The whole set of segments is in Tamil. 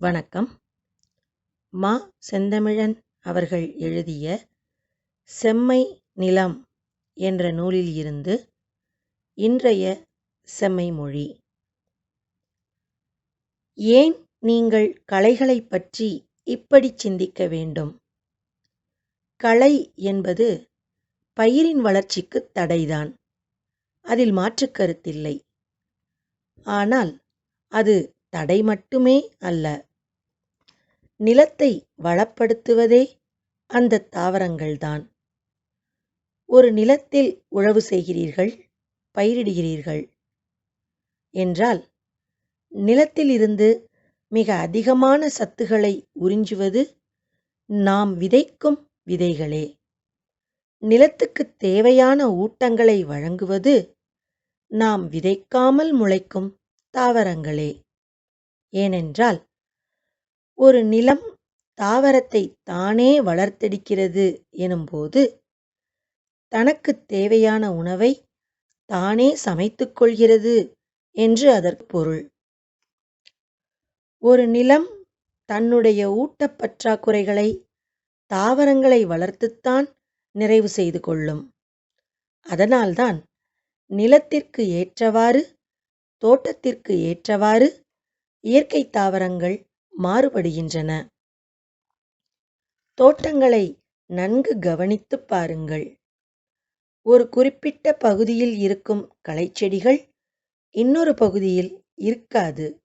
வணக்கம். மா செந்தமிழன் அவர்கள் எழுதிய செம்மை நிலம் என்ற நூலில் இருந்து இன்றைய செம்மை மொழி. ஏன் நீங்கள் கலைகளைப் பற்றி இப்படிச் சிந்திக்க வேண்டும்? கலை என்பது பயிரின் வளர்ச்சிக்குத் தடைதான். அதில் மாற்றுக் கருத்தில்லை. ஆனால் அது தடை மட்டுமே அல்ல. நிலத்தை வளப்படுத்துவதே அந்த தாவரங்கள்தான். ஒரு நிலத்தில் உழவு செய்கிறீர்கள் பயிரிடுகிறீர்கள் என்றால் நிலத்திலிருந்து மிக அதிகமான சத்துக்களை உறிஞ்சுவது நாம் விதைக்கும் விதைகளே. நிலத்துக்குத் தேவையான ஊட்டங்களை வழங்குவது நாம் விதைக்காமல் முளைக்கும் தாவரங்களே. ஏனென்றால் ஒரு நிலம் தாவரத்தை தானே வளர்த்தெடுக்கிறது எனும்போது தனக்குத் தேவையான உணவை தானே சமைத்துக் கொள்கிறது என்று அதற்கு பொருள். ஒரு நிலம் தன்னுடைய ஊட்டப் பற்றாக்குறைகளை தாவரங்களை வளர்த்துத்தான் நிறைவு செய்து கொள்ளும். அதனால்தான் நிலத்திற்கு ஏற்றவாறு தோட்டத்திற்கு ஏற்றவாறு இயற்கைத் தாவரங்கள் மாறுபடுகின்றன. தோட்டங்களை நன்கு கவனித்துப் பாருங்கள். ஒரு குறிப்பிட்ட பகுதியில் இருக்கும் களைச்செடிகள் இன்னொரு பகுதியில் இருக்காது.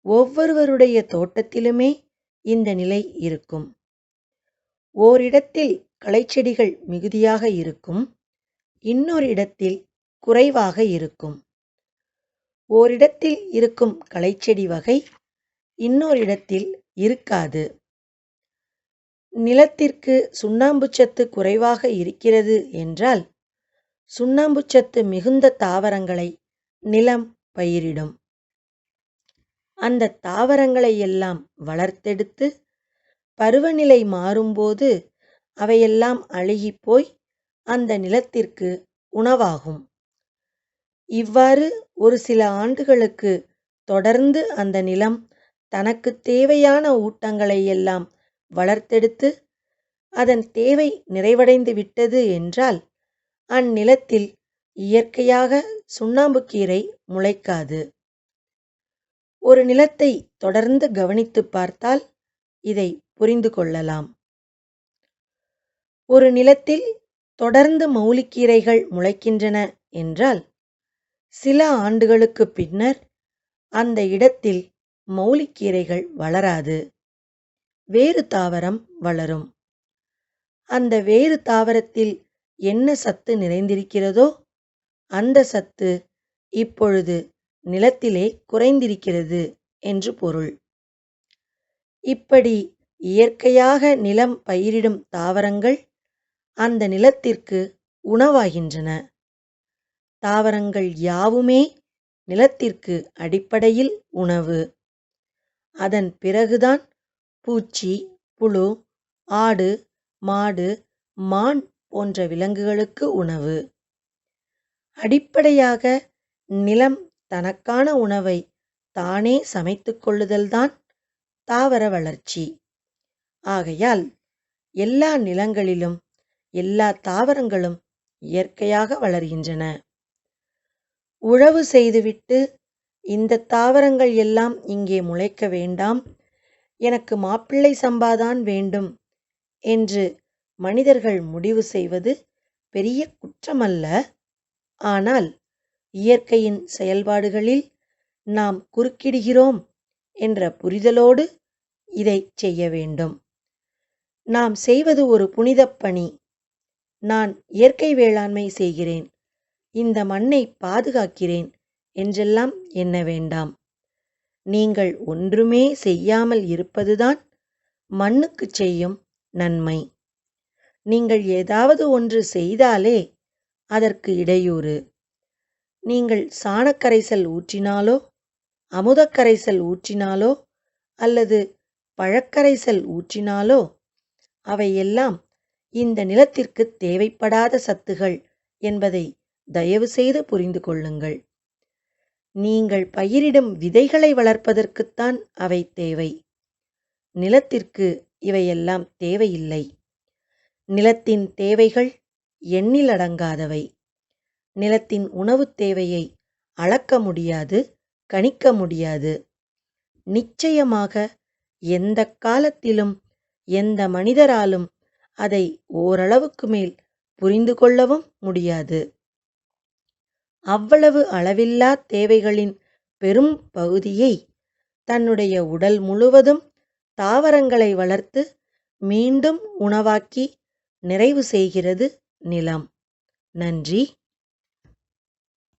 ஒவ்வொருவருடைய தோட்டத்திலுமே இந்த நிலை இருக்கும். ஓரிடத்தில் களைச்செடிகள் மிகுதியாக இருக்கும் இன்னொரு இடத்தில் குறைவாக இருக்கும். ஓரிடத்தில் இருக்கும் களைச்செடி வகை இன்னொரு இடத்தில் இருக்காது. நிலத்திற்கு சுண்ணாம்புச்சத்து குறைவாக இருக்கிறது என்றால் சுண்ணாம்புச்சத்து மிகுந்த தாவரங்களை நிலம் பயிரிடும். அந்த தாவரங்களை எல்லாம் வளர்த்தெடுத்து பருவநிலை மாறும்போது அவையெல்லாம் அழுகிப்போய் அந்த நிலத்திற்கு உணவாகும். இவ்வாறு ஒரு சில ஆண்டுகளுக்கு தொடர்ந்து அந்த நிலம் தனக்குத் தேவையான ஊட்டங்களை எல்லாம் வளர்த்தெடுத்து அதன் தேவை நிறைவடைந்து விட்டது என்றால் அந்நிலத்தில் இயற்கையாக சுண்ணாம்புக்கீரை முளைக்காது. ஒரு நிலத்தை தொடர்ந்து கவனித்துப் பார்த்தால் இதை புரிந்து கொள்ளலாம். ஒரு நிலத்தில் தொடர்ந்து மௌலிக்கீரைகள் முளைக்கின்றன என்றால் சில ஆண்டுகளுக்குப் பின்னர் அந்த இடத்தில் மௌலிக்கீரைகள் வளராது. வேறு தாவரம் வளரும். அந்த வேறு தாவரத்தில் என்ன சத்து நிறைந்திருக்கிறதோ அந்த சத்து இப்பொழுது நிலத்திலே குறைந்திருக்கிறது என்று பொருள். இப்படி இயற்கையாக நிலம் பயிரிடும் தாவரங்கள் அந்த நிலத்திற்கு உணவாகின்றன. தாவரங்கள் யாவுமே நிலத்திற்கு அடிப்படையில் உணவு. அதன் பிறகுதான் பூச்சி புழு ஆடு மாடு மான் போன்ற விலங்குகளுக்கு உணவு. அடிப்படையாக நிலம் தனக்கான உணவை தானே சமைத்து கொள்ளுதல்தான் தாவர வளர்ச்சி. ஆகையால் எல்லா நிலங்களிலும் எல்லா தாவரங்களும் இயற்கையாக வளர்கின்றன. உழவு செய்துவிட்டு இந்த தாவரங்கள் எல்லாம் இங்கே முளைக்க வேண்டாம். எனக்கு மாப்பிள்ளை சம்பாதான் வேண்டும் என்று மனிதர்கள் முடிவு செய்வது பெரிய குற்றமல்ல. ஆனால் இயற்கையின் செயல்பாடுகளில் நாம் குறுக்கிடுகிறோம் என்ற புரிதலோடு இதைச் செய்ய வேண்டும். நாம் செய்வது ஒரு புனிதப் பணி. நான் இயற்கை வேளாண்மை செய்கிறேன். இந்த மண்ணை பாதுகாக்கிறேன். என்றெல்லாம் எண்ண வேண்டாம். நீங்கள் ஒன்றுமே செய்யாமல் இருப்பதுதான் மண்ணுக்குச் செய்யும் நன்மை. நீங்கள் ஏதாவது ஒன்று செய்தாலே அதற்கு இடையூறு. நீங்கள் சாணக்கரைசல் ஊற்றினாலோ அமுதக்கரைசல் ஊற்றினாலோ அல்லது பழக்கரைசல் ஊற்றினாலோ அவையெல்லாம் இந்த நிலத்திற்கு தேவைப்படாத சத்துகள் என்பதை தயவுசெய்து புரிந்து கொள்ளுங்கள். நீங்கள் பயிரிடும் விதைகளை வளர்ப்பதற்குத்தான் அவை தேவை. நிலத்திற்கு இவையெல்லாம் தேவையில்லை. நிலத்தின் தேவைகள் எண்ணிலடங்காதவை நிலத்தின் உணவுத் தேவையை அளக்க முடியாது கணிக்க முடியாது. நிச்சயமாக எந்த காலத்திலும் எந்த மனிதராலும் அதை ஓரளவுக்கு மேல் புரிந்து கொள்ளவும் முடியாது. அவ்வளவு அளவில்லா தேவைகளின் பெரும் பகுதியை தன்னுடைய உடல் முழுவதும் தாவரங்களை வளர்த்து மீண்டும் உணவாக்கி நிறைவு செய்கிறது நிலம். நன்றி.